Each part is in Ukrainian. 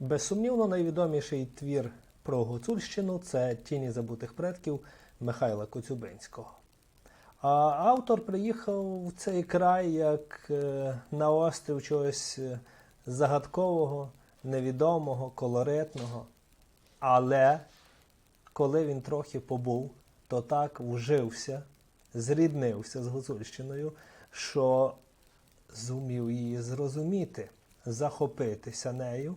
Безсумнівно, найвідоміший твір про Гуцульщину це Тіні забутих предків Михайла Коцюбинського. А автор приїхав в цей край як е, на острів чогось е, загадкового, невідомого, колоритного. Але коли він трохи побув, то так вжився, зріднився з Гуцульщиною, що зумів її зрозуміти, захопитися нею.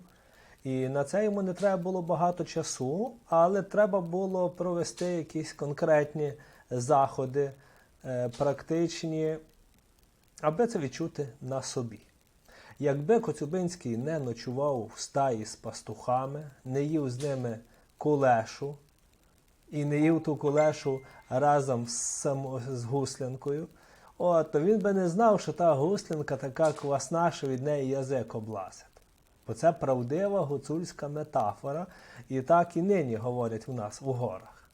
І на це йому не треба було багато часу, але треба було провести якісь конкретні заходи, е, практичні, аби це відчути на собі. Якби Коцюбинський не ночував в стаї з пастухами, не їв з ними кулешу і не їв ту кулешу разом з, з гуслянкою, от, то він би не знав, що та гуслянка така квасна, що від неї язик облазить. Бо це правдива гуцульська метафора, і так і нині говорять у нас у горах.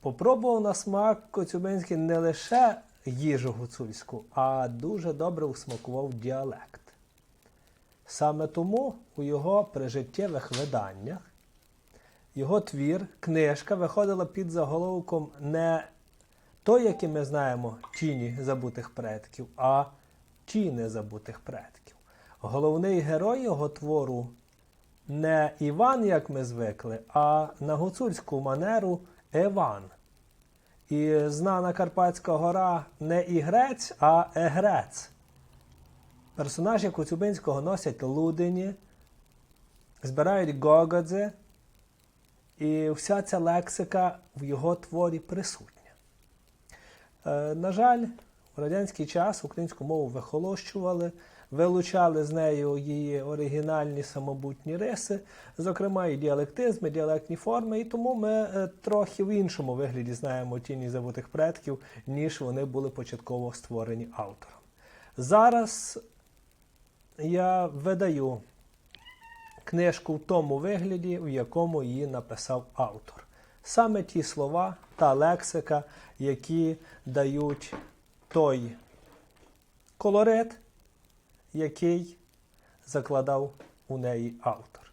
Попробував на смак Коцюбинський не лише їжу гуцульську, а дуже добре усмакував діалект. Саме тому у його прижиттєвих виданнях його твір, книжка виходила під заголовком не той, який ми знаємо, тіні забутих предків, а тіни забутих предків. Головний герой його твору не Іван, як ми звикли, а на гуцульську манеру Іван. І знана Карпатська гора не Ігрець, а Егрець. Персонажі Коцюбинського носять лудині, збирають гогодзи, і вся ця лексика в його творі присутня. Е, на жаль, в радянський час українську мову вихолощували, вилучали з нею її оригінальні самобутні риси, зокрема і діалектизми, діалектні форми, і тому ми е, трохи в іншому вигляді знаємо тіні забутих предків, ніж вони були початково створені автором. Зараз я видаю книжку в тому вигляді, в якому її написав автор. Саме ті слова та лексика, які дають той колорит, який закладав у неї автор.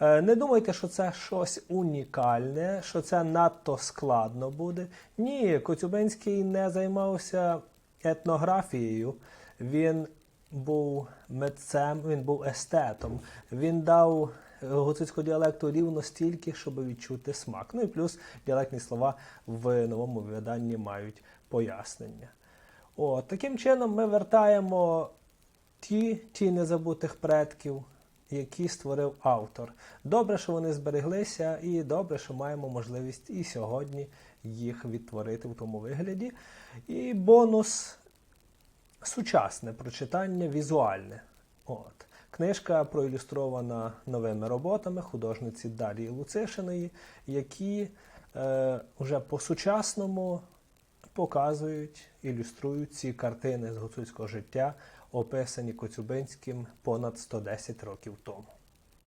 Е, Не думайте, що це щось унікальне, що це надто складно буде. Ні, Коцюбинський не займався етнографією. Він був митцем, він був естетом. Він дав гуцульського діалекту рівно стільки, щоб відчути смак. Ну і плюс діалектні слова в новому виданні мають пояснення. О, таким чином ми вертаємо ті ті незабутих предків, які створив автор. Добре, що вони збереглися, і добре, що маємо можливість і сьогодні їх відтворити в тому вигляді. І бонус сучасне прочитання візуальне. От. Книжка проілюстрована новими роботами художниці Дарії Луцишиної, які е, вже по-сучасному показують, ілюструють ці картини з гуцульського життя, описані Коцюбинським понад 110 років тому.